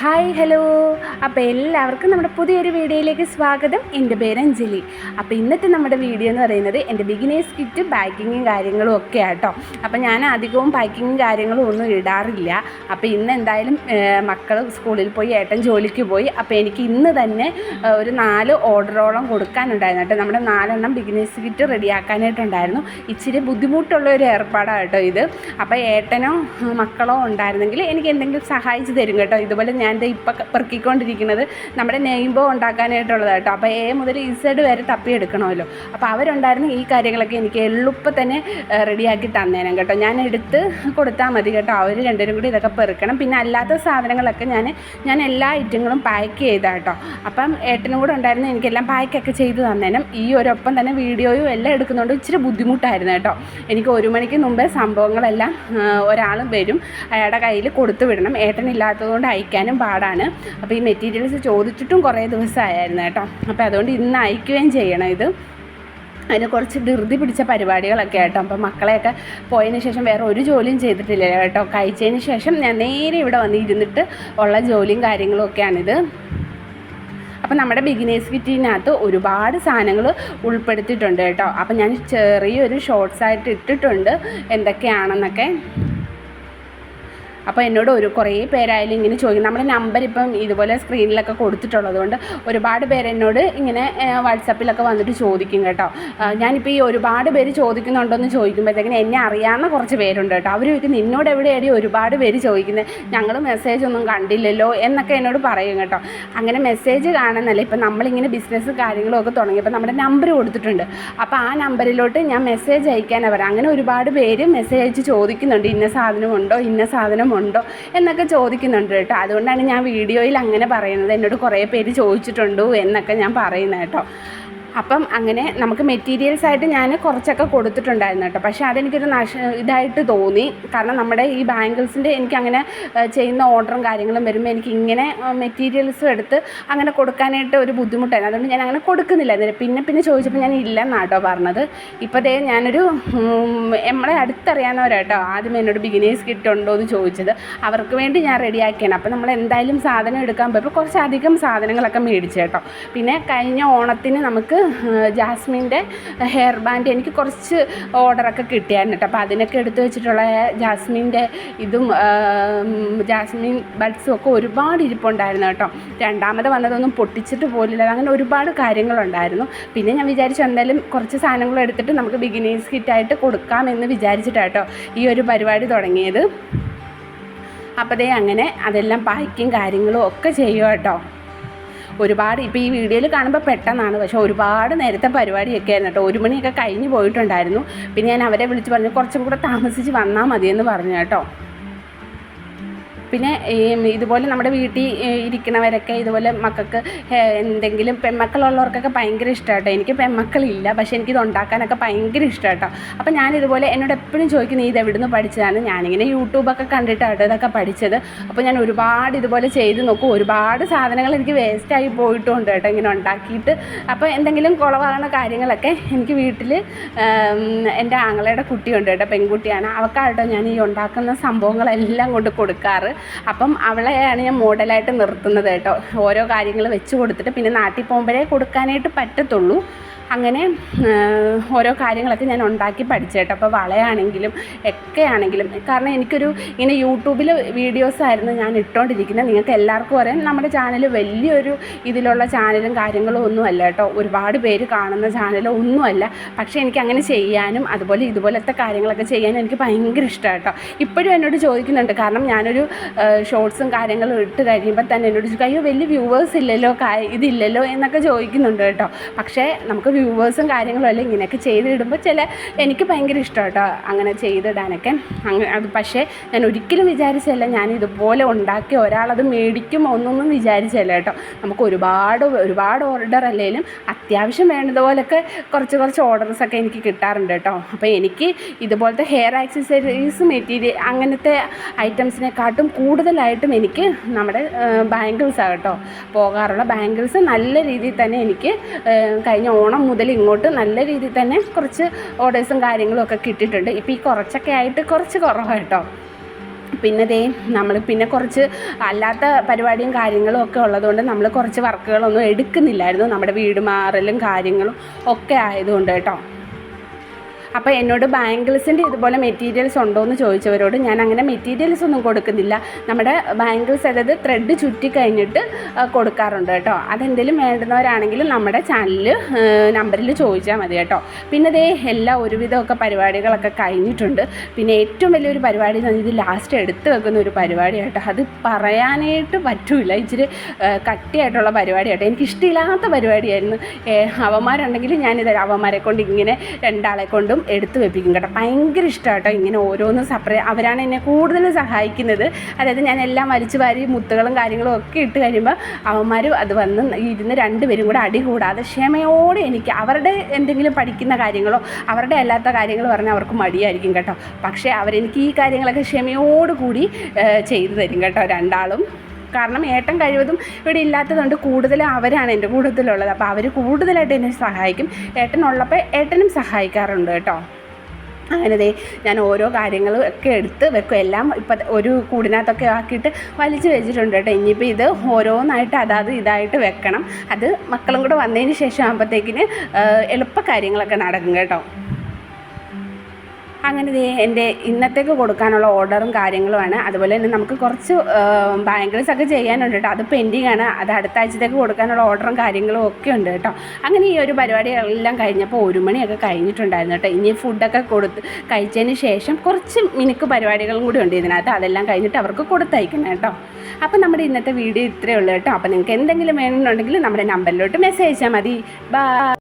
Hi hello. അപ്പോൾ എല്ലാവർക്കും നമ്മുടെ പുതിയൊരു വീഡിയോയിലേക്ക് സ്വാഗതം. എന്റെ പേര് അഞ്ജലി. അപ്പോൾ ഇന്നത്തെ നമ്മുടെ വീഡിയോ എന്ന് പറയുന്നത് എന്റെ ബിഗിനേഴ്സ് കിറ്റ് പാക്കിങ്ങും കാര്യങ്ങളും ഒക്കെ ആട്ടോ. അപ്പോൾ ഞാൻ അധികവും പാക്കിങ്ങും കാര്യങ്ങളും ഒന്നും ഇടാറില്ല. അപ്പോൾ ഇന്ന് എന്തായാലും മക്കൾ സ്കൂളിൽ പോയി ഏട്ടൻ ജോലിക്ക് പോയി. അപ്പോൾ എനിക്ക് ഇന്ന് തന്നെ ഒരു നാല് ഓർഡറോളം കൊടുക്കാനുണ്ടായിരുന്നു കേട്ടോ. നമ്മുടെ നാലെണ്ണം ബിഗിനേഴ്സ് കിറ്റ് റെഡിയാക്കാനായിട്ടുണ്ടായിരുന്നു. ഇച്ചിരി ബുദ്ധിമുട്ടുള്ള ഒരു ഏർപ്പാടാണ് കേട്ടോ ഇത്. അപ്പോൾ ഏട്ടനോ മക്കളോ ഉണ്ടായിരുന്നെങ്കിൽ എനിക്ക് എന്തെങ്കിലും സഹായിച്ചു തരും കേട്ടോ. ഇതുപോലെ ദേ ഇപ്പം പെറുക്കിക്കൊണ്ടിരിക്കുന്നത് നമ്മുടെ നെയ്മ്പോ ഉണ്ടാക്കാനായിട്ടുള്ളത് കേട്ടോ അപ്പോൾ എ മുതൽ ഇസഡ് വരെ തപ്പിയെടുക്കണമല്ലോ. അപ്പോൾ അവരുണ്ടായിരുന്ന ഈ കാര്യങ്ങളൊക്കെ എനിക്ക് എളുപ്പം തന്നെ റെഡിയാക്കി തന്നേനും കേട്ടോ. ഞാൻ എടുത്ത് കൊടുത്താൽ മതി കേട്ടോ. അവർ രണ്ടുപേരും കൂടി ഇതൊക്കെ പെറുക്കണം. പിന്നെ അല്ലാത്ത സാധനങ്ങളൊക്കെ ഞാൻ ഞാൻ എല്ലാ ഐറ്റങ്ങളും പാക്ക് ചെയ്താ കേട്ടോ അപ്പം ഏട്ടനും കൂടെ ഉണ്ടായിരുന്ന എനിക്കെല്ലാം പാക്കൊക്കെ ചെയ്ത് തന്നേനും. ഈ ഒരൊപ്പം തന്നെ വീഡിയോയും എല്ലാം എടുക്കുന്നതുകൊണ്ട് ഇച്ചിരി ബുദ്ധിമുട്ടായിരുന്നു കേട്ടോ. എനിക്ക് ഒരു മണിക്ക് മുമ്പേ സംഭവങ്ങളെല്ലാം ഒരാളും വരും. അയാളുടെ കയ്യിൽ കൊടുത്തു വിടണം. ഏട്ടനില്ലാത്തതുകൊണ്ട് അയക്കാനും പാടാണ്. അപ്പോൾ ഈ മെറ്റീരിയൽസ് ചോദിച്ചിട്ടും കുറേ ദിവസമായിരുന്നു കേട്ടോ. അപ്പോൾ അതുകൊണ്ട് ഇന്ന് അയക്കുകയും ചെയ്യണം ഇത്. അതിന് കുറച്ച് ധൃതി പിടിച്ച പരിപാടികളൊക്കെ ആയിട്ടോ അപ്പം മക്കളെയൊക്കെ പോയതിന് ശേഷം വേറെ ഒരു ജോലിയും ചെയ്തിട്ടില്ല കേട്ടോ. കഴിച്ചതിന് ശേഷം ഞാൻ നേരെ ഇവിടെ വന്ന് ഇരുന്നിട്ട് ഉള്ള ജോലിയും കാര്യങ്ങളും ഒക്കെയാണിത്. അപ്പം നമ്മുടെ ബിഗിനേഴ്സ് കിറ്റിനകത്ത് ഒരുപാട് സാധനങ്ങൾ ഉൾപ്പെടുത്തിയിട്ടുണ്ട് കേട്ടോ. അപ്പം ഞാൻ ചെറിയൊരു ഷോർട്സ് ആയിട്ട് ഇട്ടിട്ടുണ്ട്. എന്തൊക്കെയാണെന്നൊക്കെ അപ്പോൾ എന്നോട് ഒരു കുറേ പേരായാലും ഇങ്ങനെ ചോദിക്കും. നമ്മുടെ നമ്പർ ഇപ്പം ഇതുപോലെ സ്ക്രീനിലൊക്കെ കൊടുത്തിട്ടുള്ളത് കൊണ്ട് ഒരുപാട് പേര് എന്നോട് ഇങ്ങനെ വാട്സപ്പിലൊക്കെ വന്നിട്ട് ചോദിക്കും കേട്ടോ. ഞാനിപ്പോൾ ഈ ഒരുപാട് പേര് ചോദിക്കുന്നുണ്ടോയെന്ന് ചോദിക്കുമ്പോഴത്തേക്കിന് എന്നെ അറിയാവുന്ന കുറച്ച് പേരുണ്ട് കേട്ടോ. അവർ ചോദിക്കും നിന്നോട് എവിടെയായി ഒരുപാട് പേര് ചോദിക്കുന്നത് ഞങ്ങൾ മെസ്സേജ് ഒന്നും കണ്ടില്ലല്ലോ എന്നൊക്കെ എന്നോട് പറയും കേട്ടോ. അങ്ങനെ മെസ്സേജ് കാണുന്നല്ല ഇപ്പം നമ്മളിങ്ങനെ ബിസിനസ് കാര്യങ്ങളും ഒക്കെ തുടങ്ങിയപ്പോൾ നമ്മുടെ നമ്പർ കൊടുത്തിട്ടുണ്ട്. അപ്പോൾ ആ നമ്പറിലോട്ട് ഞാൻ മെസ്സേജ് അയക്കാനാണ് പറയാം. അങ്ങനെ ഒരുപാട് പേര് മെസ്സേജ് അയച്ച് ചോദിക്കുന്നുണ്ട്. ഇന്ന സാധനമുണ്ടോ ഇന്ന സാധനമുണ്ടോ എന്നൊക്കെ ചോദിക്കുന്നുണ്ട് കേട്ടോ. അതുകൊണ്ടാണ് ഞാൻ വീഡിയോയിൽ അങ്ങനെ പറയുന്നത്. എന്നോട് കുറേ പേര് ചോദിച്ചിട്ടുണ്ടോ എന്നൊക്കെ ഞാൻ പറയുന്നത് കേട്ടോ. അപ്പം അങ്ങനെ നമുക്ക് മെറ്റീരിയൽസ് ആയിട്ട് ഞാൻ കുറച്ചൊക്കെ കൊടുത്തിട്ടുണ്ടായിരുന്നു കേട്ടോ. പക്ഷേ അതെനിക്കൊരു നഷ ഇതായിട്ട് തോന്നി. കാരണം നമ്മുടെ ഈ ബാങ്കിൾസിന്റെ എനിക്ക് അങ്ങനെ ചെയ്യുന്ന ഓർഡറും കാര്യങ്ങളും വരുമ്പോൾ എനിക്ക് ഇങ്ങനെ മെറ്റീരിയൽസും എടുത്ത് അങ്ങനെ കൊടുക്കാനായിട്ട് ഒരു ബുദ്ധിമുട്ടായിരുന്നു. അതുകൊണ്ട് ഞാൻ അങ്ങനെ കൊടുക്കുന്നില്ലായിരുന്നു. പിന്നെ പിന്നെ ചോദിച്ചപ്പോൾ ഞാൻ ഇല്ലെന്നാട്ടോ പറഞ്ഞത്. ഇപ്പോൾ ദേ ഞാനൊരു നമ്മളെ അടുത്തറിയാവുന്നവരാട്ടോ ആദ്യം എന്നോട് ബിഗിനേഴ്സ് കിട്ടുണ്ടോ എന്ന് ചോദിച്ചത്. അവർക്ക് വേണ്ടി ഞാൻ റെഡിയാക്കിയാണ് അപ്പോൾ നമ്മൾ എന്തായാലും സാധനം എടുക്കാൻ പോയപ്പോൾ കുറച്ചധികം സാധനങ്ങളൊക്കെ മേടിച്ചു കേട്ടോ. പിന്നെ കഴിഞ്ഞ ഓണത്തിന് നമുക്ക് ജാസ്മിന്റെ ഹെയർ ബാൻഡ് എനിക്ക് കുറച്ച് ഓർഡറൊക്കെ കിട്ടിയായിരുന്നു കേട്ടോ. അപ്പോൾ അതിനൊക്കെ എടുത്തു വെച്ചിട്ടുള്ള ജാസ്മിന്റെ ഇതും ജാസ്മിൻ ബഡ്സും ഒക്കെ ഒരുപാട് ഇരിപ്പുണ്ടായിരുന്നു കേട്ടോ. രണ്ടാമത് വന്നതൊന്നും പൊട്ടിച്ചിട്ട് പോലില്ല. അങ്ങനെ ഒരുപാട് കാര്യങ്ങളുണ്ടായിരുന്നു. പിന്നെ ഞാൻ വിചാരിച്ചു എന്തായാലും കുറച്ച് സാധനങ്ങൾ എടുത്തിട്ട് നമുക്ക് ബിഗിനേഴ്സ് കിറ്റായിട്ട് കൊടുക്കാമെന്ന് വിചാരിച്ചിട്ടാട്ടോ ഈ ഒരു പരിപാടി തുടങ്ങിയത്. അപ്പോഴേ അങ്ങനെ അതെല്ലാം പാക്കിങ് കാര്യങ്ങളും ഒക്കെ ചെയ്യുക കേട്ടോ. ഒരുപാട് ഇപ്പോൾ ഈ വീഡിയോയിൽ കാണുമ്പോൾ പെട്ടെന്നാണ്. പക്ഷേ ഒരുപാട് നേരത്തെ പരിപാടിയൊക്കെ ആയിരുന്നു കേട്ടോ. ഒരു മണിയൊക്കെ കഴിഞ്ഞ് പോയിട്ടുണ്ടായിരുന്നു. പിന്നെ ഞാൻ അവരെ വിളിച്ച് പറഞ്ഞു കുറച്ചും കൂടെ താമസിച്ച് വന്നാൽ മതിയെന്ന് പറഞ്ഞു കേട്ടോ. പിന്നെ ഇതുപോലെ നമ്മുടെ വീട്ടിൽ ഇരിക്കുന്നവരൊക്കെ ഇതുപോലെ മക്കൾക്ക് എന്തെങ്കിലും പെൺമക്കളുള്ളവർക്കൊക്കെ ഭയങ്കര ഇഷ്ടമായിട്ടോ എനിക്ക് പെൺമക്കളില്ല പക്ഷേ എനിക്കിത് ഉണ്ടാക്കാനൊക്കെ ഭയങ്കര ഇഷ്ടമായിട്ടോ അപ്പോൾ ഞാനിതുപോലെ എന്നോട് എപ്പോഴും ചോദിക്കും നീ ഇത് എവിടുന്ന് പഠിച്ചതാണ്? ഞാനിങ്ങനെ യൂട്യൂബൊക്കെ കണ്ടിട്ടാണ് ഇതൊക്കെ പഠിച്ചത്. അപ്പോൾ ഞാൻ ഒരുപാട് ഇതുപോലെ ചെയ്ത് നോക്കും. ഒരുപാട് സാധനങ്ങൾ എനിക്ക് വേസ്റ്റായി പോയിട്ടുണ്ട് കേട്ടോ ഇങ്ങനെ ഉണ്ടാക്കിയിട്ട്. അപ്പോൾ എന്തെങ്കിലും കുളവാകുന്ന കാര്യങ്ങളൊക്കെ എനിക്ക് വീട്ടിൽ എന്റെ ആങ്ങളയുടെ കുട്ടിയുണ്ട് കേട്ടോ പെൺകുട്ടിയാണ്. അവൾക്കാട്ടോ ഞാൻ ഈ ഉണ്ടാക്കുന്ന സംഭവങ്ങളെല്ലാം കൊണ്ട് കൊടുക്കാറ്. അപ്പം അവളെയാണ് ഞാൻ മോഡലായിട്ട് നിർത്തുന്നത് കേട്ടോ. ഓരോ കാര്യങ്ങൾ വെച്ച് കൊടുത്തിട്ട് പിന്നെ നാട്ടിൽ പോകുമ്പോഴേ കൊടുക്കാനായിട്ട് പറ്റത്തുള്ളൂ. അങ്ങനെ ഓരോ കാര്യങ്ങളൊക്കെ ഞാൻ ഉണ്ടാക്കി പഠിച്ചേട്ടോ അപ്പോൾ വളയാണെങ്കിലും ഒക്കെ ആണെങ്കിലും കാരണം എനിക്കൊരു ഇങ്ങനെ യൂട്യൂബിൽ വീഡിയോസ് ആയിരുന്നു ഞാൻ ഇട്ടുകൊണ്ടിരിക്കുന്നത് നിങ്ങൾക്ക് എല്ലാവർക്കും അറിയാം. നമ്മുടെ ചാനൽ വലിയൊരു ഇതിലുള്ള ചാനലും കാര്യങ്ങളും ഒന്നുമല്ല കേട്ടോ ഒരുപാട് പേര് കാണുന്ന ചാനലും ഒന്നുമല്ല. പക്ഷേ എനിക്ക് അങ്ങനെ ചെയ്യാനും അതുപോലെ ഇതുപോലത്തെ കാര്യങ്ങളൊക്കെ ചെയ്യാനും എനിക്ക് ഭയങ്കര ഇഷ്ടമാണ് കേട്ടോ ഇപ്പോഴും എന്നോട് ചോദിക്കുന്നുണ്ട്. കാരണം ഞാനൊരു ഷോർട്സും കാര്യങ്ങളും ഇട്ട് കഴിയുമ്പോൾ തന്നെ എന്നോട് അയ്യോ വലിയ വ്യൂവേഴ്സ് ഇല്ലല്ലോ ഇതില്ലല്ലോ എന്നൊക്കെ ചോദിക്കുന്നുണ്ട് കേട്ടോ പക്ഷേ നമുക്ക് വ്യൂവേഴ്സും കാര്യങ്ങളും എല്ലാം ഇങ്ങനെയൊക്കെ ചെയ്തിടുമ്പോൾ ചില എനിക്ക് ഭയങ്കര ഇഷ്ടം കേട്ടോ അങ്ങനെ ചെയ്തിടാനൊക്കെ. അങ്ങനെ അത് പക്ഷേ ഞാൻ ഒരിക്കലും വിചാരിച്ചല്ല ഞാൻ ഇതുപോലെ ഉണ്ടാക്കി ഒരാളത് മേടിക്കും ഒന്നൊന്നും വിചാരിച്ചല്ല കേട്ടോ. നമുക്ക് ഒരുപാട് ഒരുപാട് ഓർഡർ അല്ലെങ്കിലും അത്യാവശ്യം വേണ്ടതുപോലൊക്കെ കുറച്ച് കുറച്ച് ഓർഡേഴ്സൊക്കെ എനിക്ക് കിട്ടാറുണ്ട് കേട്ടോ. അപ്പോൾ എനിക്ക് ഇതുപോലത്തെ ഹെയർ ആക്സസറീസ് മെറ്റീരിയൽ അങ്ങനത്തെ ഐറ്റംസിനെക്കാട്ടും കൂടുതലായിട്ടും എനിക്ക് നമ്മുടെ ബാങ്കിൾസാണ് കേട്ടോ. പോകാറുള്ള ബാങ്കിൾസ് നല്ല രീതിയിൽ തന്നെ എനിക്ക് കഴിഞ്ഞ ഓണം മുതൽ ഇങ്ങോട്ട് നല്ല രീതിയിൽ തന്നെ കുറച്ച് ഓർഡേഴ്സും കാര്യങ്ങളും ഒക്കെ കിട്ടിയിട്ടുണ്ട്. ഇപ്പോൾ ഈ കുറച്ചൊക്കെ ആയിട്ട് കുറച്ച് കുറവായിട്ടോ പിന്നെ ദേ നമ്മൾ പിന്നെ കുറച്ച് അല്ലാത്ത പരിപാടിയും കാര്യങ്ങളും ഒക്കെ ഉള്ളതുകൊണ്ട് നമ്മൾ കുറച്ച് വർക്കുകളൊന്നും എടുക്കുന്നില്ലായിരുന്നു. നമ്മുടെ വീട് മാറലും കാര്യങ്ങളും ഒക്കെ ആയതുകൊണ്ട് കേട്ടോ. അപ്പോൾ എന്നോട് ബാംഗിൾസിന്റെ ഇതുപോലെ മെറ്റീരിയൽസ് ഉണ്ടോ എന്ന് ചോദിച്ചവരോട് ഞാൻ അങ്ങനെ മെറ്റീരിയൽസ് ഒന്നും കൊടുക്കുന്നില്ല. നമ്മുടെ ബാംഗിൾസ് അതായത് ത്രെഡ് ചുറ്റി കഴിഞ്ഞിട്ട് കൊടുക്കാറുണ്ട് കേട്ടോ. അതെന്തെങ്കിലും വേണ്ടുന്നവരാണെങ്കിൽ നമ്മുടെ ചാനലിൽ നമ്പറിൽ ചോദിച്ചാൽ മതി കേട്ടോ. പിന്നെ ദേ എല്ലാ ഒരുവിധമൊക്കെ പരിപാടികളൊക്കെ കഴിഞ്ഞിട്ടുണ്ട്. പിന്നെ ഏറ്റവും വലിയൊരു പരിപാടി എന്ന് പറഞ്ഞാൽ ഇത് ലാസ്റ്റ് എടുത്തു വെക്കുന്ന ഒരു പരിപാടി കേട്ടോ അത് പറയാനായിട്ട് പറ്റൂല. ഇച്ചിരി കട്ടിയായിട്ടുള്ള പരിപാടി കേട്ടോ എനിക്കിഷ്ടമില്ലാത്ത പരിപാടിയായിരുന്നു. അവന്മാരുണ്ടെങ്കിൽ ഞാനിത് അവന്മാരെ കൊണ്ട് ഇങ്ങനെ രണ്ടാളെ കൊണ്ടും എടുത്ത് വെപ്പിക്കും കേട്ടോ. ഭയങ്കര ഇഷ്ടമാട്ടോ ഇങ്ങനെ ഓരോന്നും സെപ്പറേറ്റ് അവരാണ് എന്നെ കൂടുതൽ സഹായിക്കുന്നത്. അതായത് ഞാൻ എല്ലാം വലിച്ചു വാരി മുത്തുകളും കാര്യങ്ങളും ഒക്കെ ഇട്ട് കഴിയുമ്പോൾ അവന്മാർ അത് വന്ന് ഇരുന്ന് രണ്ടുപേരും കൂടെ അടി കൂടാതെ ക്ഷമയോടെ എനിക്ക് അവരുടെ എന്തെങ്കിലും പഠിക്കുന്ന കാര്യങ്ങളോ അവരുടെ അല്ലാത്ത കാര്യങ്ങൾ പറഞ്ഞാൽ അവർക്ക് മടിയായിരിക്കും കേട്ടോ. പക്ഷേ അവരെനിക്ക് ഈ കാര്യങ്ങളൊക്കെ ക്ഷമയോടുകൂടി ചെയ്തു തരും കേട്ടോ രണ്ടാളും. കാരണം ഏട്ടൻ കഴിവതും ഇവിടെ ഇല്ലാത്തതുകൊണ്ട് കൂടുതലും അവരാണ് എന്റെ കൂട്ടത്തിലുള്ളത്. അപ്പോൾ അവർ കൂടുതലായിട്ട് എന്നെ സഹായിക്കും. ഏട്ടൻ ഉള്ളപ്പോൾ ഏട്ടനും സഹായിക്കാറുണ്ട് കേട്ടോ. അങ്ങനെ ദേ ഞാൻ ഓരോ കാര്യങ്ങളും ഒക്കെ എടുത്ത് വെക്കും. എല്ലാം ഇപ്പം ഒരു കൂടിനകത്തൊക്കെ ആക്കിയിട്ട് വലിച്ചു വെച്ചിട്ടുണ്ട് കേട്ടോ. ഇനിയിപ്പോൾ ഇത് ഓരോന്നായിട്ട് അതാത് ഇതായിട്ട് വെക്കണം. അത് മക്കളും കൂടെ വന്നതിന് ശേഷം ആകുമ്പോഴത്തേക്കിന് എളുപ്പ കാര്യങ്ങളൊക്കെ നടക്കും കേട്ടോ. അങ്ങനെ എന്റെ ഇന്നത്തേക്ക് കൊടുക്കാനുള്ള ഓർഡറും കാര്യങ്ങളുമാണ്. അതുപോലെ തന്നെ നമുക്ക് കുറച്ച് ബാങ്കിൾസ് ഒക്കെ ചെയ്യാനുണ്ട് കേട്ടോ. അത് പെൻഡിങ് ആണ്. അത് അടുത്ത ആഴ്ചത്തേക്ക് കൊടുക്കാനുള്ള ഓർഡറും കാര്യങ്ങളും ഒക്കെ ഉണ്ട് കേട്ടോ. അങ്ങനെ ഈ ഒരു പരിപാടികളെല്ലാം കഴിഞ്ഞപ്പോൾ ഒരു മണിയൊക്കെ കഴിഞ്ഞിട്ടുണ്ടായിരുന്നു കേട്ടോ. ഇനി ഫുഡൊക്കെ കൊടുത്ത് കഴിച്ചതിന് ശേഷം കുറച്ച് മിനുക്ക് പരിപാടികളും കൂടി ഉണ്ട് ഇതിനകത്ത്. അതെല്ലാം കഴിഞ്ഞിട്ട് അവർക്ക് കൊടുത്തയക്കണം കേട്ടോ. അപ്പോൾ നമ്മുടെ ഇന്നത്തെ വീഡിയോ ഇത്രയേ ഉള്ളൂ കേട്ടോ. അപ്പോൾ നിങ്ങൾക്ക് എന്തെങ്കിലും വേണമെന്നുണ്ടെങ്കിൽ നമ്മുടെ നമ്പറിലോട്ട് മെസ്സേജ് അയച്ചാൽ മതി. ബൈ